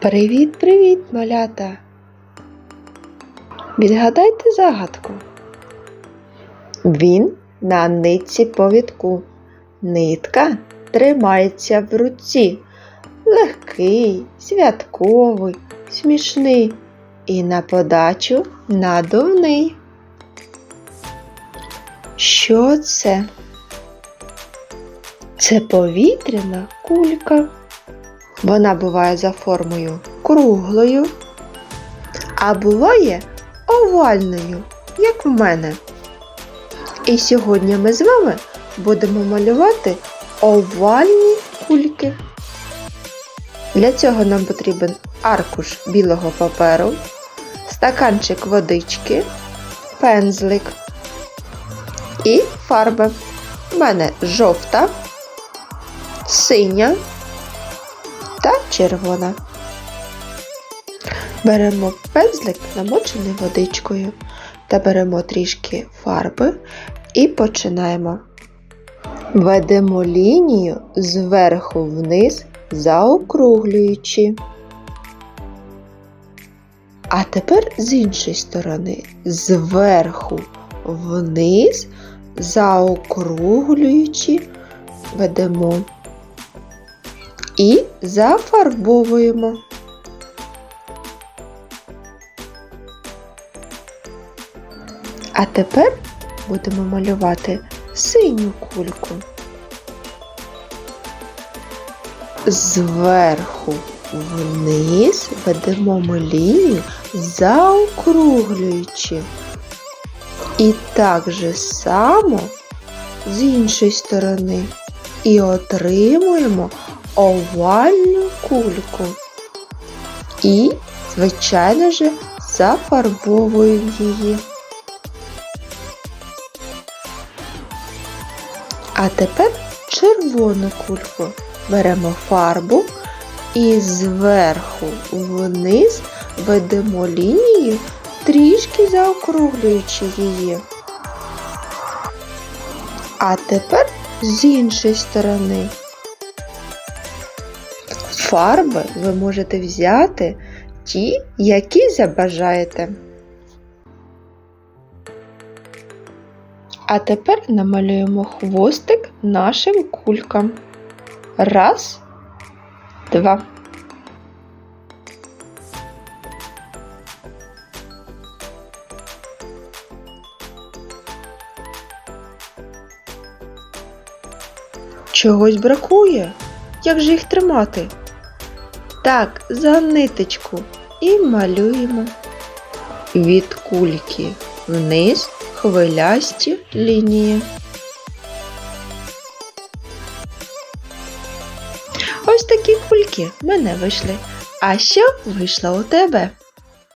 Привіт-привіт, малята! Відгадайте загадку. Він на нитці повідку. Нитка тримається в руці. Легкий, святковий, смішний і на подачу надувний. Що це? Це повітряна кулька. Вона буває за формою круглою, а буває овальною, як в мене. І сьогодні ми з вами будемо малювати овальні кульки. Для цього нам потрібен аркуш білого паперу, стаканчик водички, пензлик і фарби. У мене жовта, синя та червона. Беремо пензлик, намочений водичкою, та беремо трішки фарби і починаємо. Ведемо лінію зверху вниз, заокруглюючи. А тепер з іншої сторони, зверху вниз, заокруглюючи, ведемо і зафарбовуємо. А тепер будемо малювати синю кульку. Зверху вниз ведемо ми лінію, заокруглюючи. І так же само з іншої сторони. І отримуємо овальну кульку. І, звичайно ж, зафарбовуємо її. А тепер червону кульку. Беремо фарбу і зверху вниз ведемо лінію, трішки заокруглюючи її. А тепер з іншої сторони. Фарби ви можете взяти ті, які забажаєте. А тепер намалюємо хвостик нашим кулькам. Раз, два. Чогось бракує. Як же їх тримати? Так, за ниточку і малюємо. Від кульки вниз хвилясті лінії. Ось такі кульки в мене вийшли. А що вийшло у тебе?